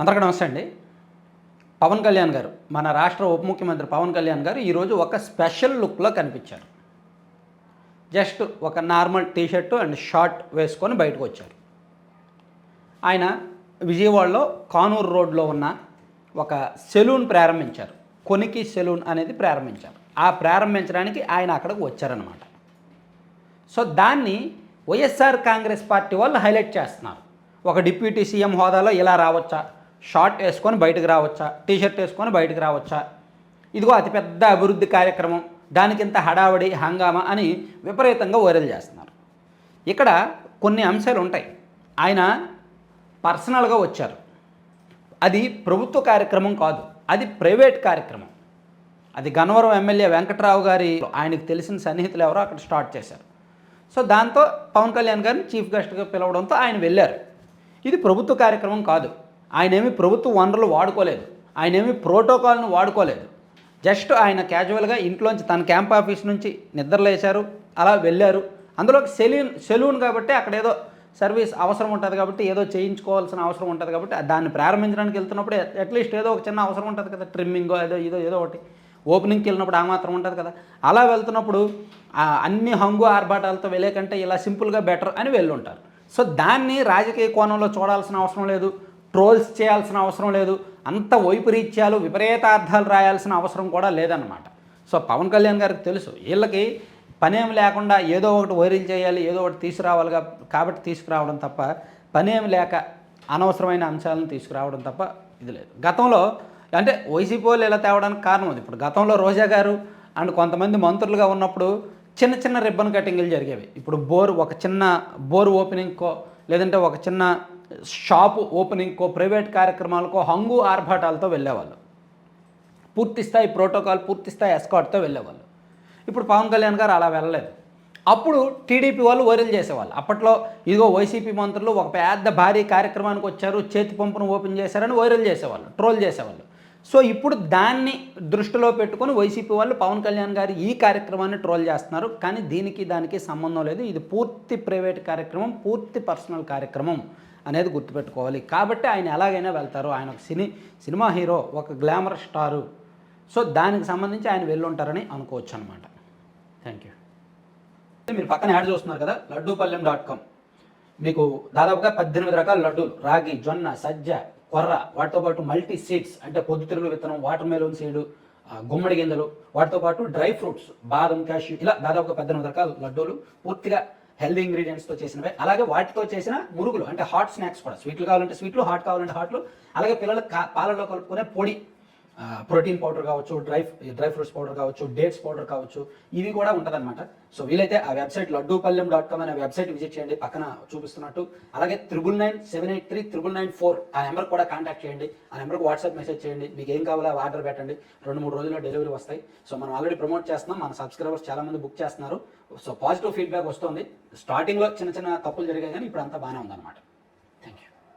అందరికీ నమస్తే అండి. పవన్ కళ్యాణ్ గారు మన రాష్ట్ర ఉప ముఖ్యమంత్రి పవన్ కళ్యాణ్ గారు ఈరోజు ఒక స్పెషల్ లుక్లో కనిపించారు. జస్ట్ ఒక నార్మల్ టీషర్టు అండ్ షార్ట్ వేసుకొని బయటకు వచ్చారు. ఆయన విజయవాడలో కానూరు రోడ్లో ఉన్న ఒక సెలూన్ ప్రారంభించారు. కొనికి సెలూన్ అనేది ప్రారంభించారు. ఆ ప్రారంభించడానికి ఆయన అక్కడికి వచ్చారనమాట సో దాన్ని వైఎస్ఆర్ కాంగ్రెస్ పార్టీ వాళ్ళు హైలైట్ చేస్తున్నారు. ఒక డిప్యూటీ సీఎం హోదాలో ఇలా రావచ్చా? షార్ట్ వేసుకొని బయటకు రావచ్చా? టీషర్ట్ వేసుకొని బయటకు రావచ్చా? ఇదిగో అతిపెద్ద అభివృద్ధి కార్యక్రమం. దానికింత హడావడి హంగామా అని విపరీతంగా వైరల్ చేస్తున్నారు. ఇక్కడ కొన్ని అంశాలు ఉంటాయి. ఆయన పర్సనల్గా వచ్చారు. అది ప్రభుత్వ కార్యక్రమం కాదు. అది ప్రైవేట్ కార్యక్రమం. అది గన్నవరం ఎమ్మెల్యే వెంకట్రావు గారి ఆయనకు తెలిసిన సన్నిహితులు ఎవరో అక్కడ స్టార్ట్ చేశారు. సో దాంతో పవన్ కళ్యాణ్ గారిని చీఫ్ గెస్ట్గా పిలవడంతో ఆయన వెళ్ళారు. ఇది ప్రభుత్వ కార్యక్రమం కాదు. ఆయన ఏమి ప్రభుత్వ వనరులు వాడుకోలేదు. ఆయన ఏమి ప్రోటోకాల్ను వాడుకోలేదు. జస్ట్ ఆయన క్యాజువల్గా ఇంట్లోంచి తన క్యాంప్ ఆఫీస్ నుంచి నిద్రలేశారు అలా వెళ్ళారు. అందులో సెలూన్ సెలూన్ కాబట్టి అక్కడ ఏదో సర్వీస్ అవసరం ఉంటుంది కాబట్టి ఏదో చేయించుకోవాల్సిన అవసరం ఉంటుంది కాబట్టి దాన్ని ప్రారంభించడానికి వెళ్తున్నప్పుడు అట్లీస్ట్ ఏదో ఒక చిన్న అవసరం ఉంటుంది కదా ట్రిమ్మింగో ఏదో ఏదో ఏదో ఒకటి. ఓపెనింగ్కి వెళ్ళినప్పుడు ఆ మాత్రం ఉంటుంది కదా. అలా వెళ్తున్నప్పుడు అన్ని హంగు ఆర్భాటాలతో వెళ్ళే కంటే ఇలా సింపుల్గా బెటర్ అని వెళ్ళుంటారు. సో దాన్ని రాజకీయ కోణంలో చూడాల్సిన అవసరం లేదు. ట్రోల్స్ చేయాల్సిన అవసరం లేదు. అంత వైపరీత్యాలు విపరీతార్థాలు రాయాల్సిన అవసరం కూడా లేదన్నమాట. సో పవన్ కళ్యాణ్ గారికి తెలుసు. వీళ్ళకి పనేం లేకుండా ఏదో ఒకటి వైరల్ చేయాలి ఏదో ఒకటి తీసుకురావాలి కాబట్టి తీసుకురావడం తప్ప పనేం లేక అనవసరమైన అంశాలను తీసుకురావడం తప్ప ఇది లేదు. గతంలో అంటే వైసీపీ వాళ్ళు ఇలా తేవడానికి కారణం ఉంది ఇప్పుడు గతంలో రోజా గారు అండ్ కొంతమంది మంత్రులుగా ఉన్నప్పుడు చిన్న చిన్న రిబ్బన్ కటింగ్లు జరిగేవి. ఇప్పుడు బోర్ ఒక చిన్న బోర్ ఓపెనింగ్కో లేదంటే ఒక చిన్న షాపు ఓపెనింగ్కో ప్రైవేట్ కార్యక్రమాలకో హంగు ఆర్భాటాలతో వెళ్ళేవాళ్ళు. పూర్తి స్థాయి ప్రోటోకాల్ పూర్తి స్థాయి ఎస్కాట్తో వెళ్ళేవాళ్ళు. ఇప్పుడు పవన్ కళ్యాణ్ గారు అలా వెళ్ళలేదు. అప్పుడు టీడీపీ వాళ్ళు వైరల్ చేసేవాళ్ళు. అప్పట్లో ఇదిగో వైసీపీ మంత్రులు ఒక పెద్ద భారీ కార్యక్రమానికి వచ్చారు చేతి పంపును ఓపెన్ చేశారని వైరల్ చేసేవాళ్ళు ట్రోల్ చేసేవాళ్ళు. సో ఇప్పుడు దాన్ని దృష్టిలో పెట్టుకొని వైసీపీ వాళ్ళు పవన్ కళ్యాణ్ గారు ఈ కార్యక్రమాన్ని ట్రోల్ చేస్తున్నారు. కానీ దీనికి దానికి సంబంధం లేదు. ఇది పూర్తి ప్రైవేట్ కార్యక్రమం పూర్తి పర్సనల్ కార్యక్రమం అనేది గుర్తుపెట్టుకోవాలి. కాబట్టి ఆయన ఎలాగైనా వెళ్తారు. ఆయన ఒక సినీ సినిమా హీరో ఒక గ్లామర్ స్టారు. సో దానికి సంబంధించి ఆయన వెళ్ళుంటారని అనుకోవచ్చు అనమాట థ్యాంక్ యూ. మీరు పక్కన యాడ్ చూస్తున్నారు కదా లడ్డూపల్లెం డాట్ కామ్. మీకు దాదాపుగా పద్దెనిమిది రకాల లడ్డూలు. రాగి జొన్న సజ్జ కొర్ర వాటితో పాటు మల్టీ సీడ్స్ అంటే పొద్దుతిరుగుడు విత్తనం వాటర్ మెలోన్ సీడు గుమ్మడి గింజలు వాటితో పాటు డ్రై ఫ్రూట్స్ బాదం క్యాష్యూ ఇలా దాదాపుగా పద్దెనిమిది రకాల లడ్డూలు పూర్తిగా హెల్దీ ఇంగ్రీడియంట్స్తో చేసినవి. అలాగే వాటితో చేసిన మురుగులు అంటే హాట్ స్నాక్స్ కూడా స్వీట్లు కావాలంటే స్వీట్లు హాట్ కావాలంటే హాట్లు అలాగే పిల్లల కా- పాలలో కలుపుకునే పొడి ప్రోటీన్ పౌడర్ కావచ్చు డ్రై డ్రై ఫ్రూట్స్ పౌడర్ కావచ్చు డేట్స్ పౌడర్ కావచ్చు ఇవి కూడా ఉంటుందన్నమాట. సో వీలైతే ఆ వెబ్సైట్ లడ్డూపల్లెం డాట్ కామ్ అనే వెబ్సైట్ విజిట్ చేయండి పక్కన చూపిస్తున్నట్టు. అలాగే triple nine seven eight three triple nine four ఆ నెంబర్ కూడా కాంటాక్ట్ చేయండి ఆ నెంబర్కి వాట్సాప్ మెసేజ్ చేయండి మీకు ఏం కావాలో ఆర్డర్ పెట్టండి రెండు మూడు రోజుల్లో డెలివరీ వస్తాయి. సో మనం ఆల్రెడీ ప్రమోట్ చేస్తున్నాం మన సబ్స్క్రైబర్స్ చాలా మంది బుక్ చేస్తున్నారు. సో పాజిటివ్ ఫీడ్బ్యాక్ వస్తుంది. స్టార్టింగ్లో చిన్న చిన్న తప్పులు జరిగాయి కానీ ఇప్పుడు అంతా బాగానే ఉందన్నమాట.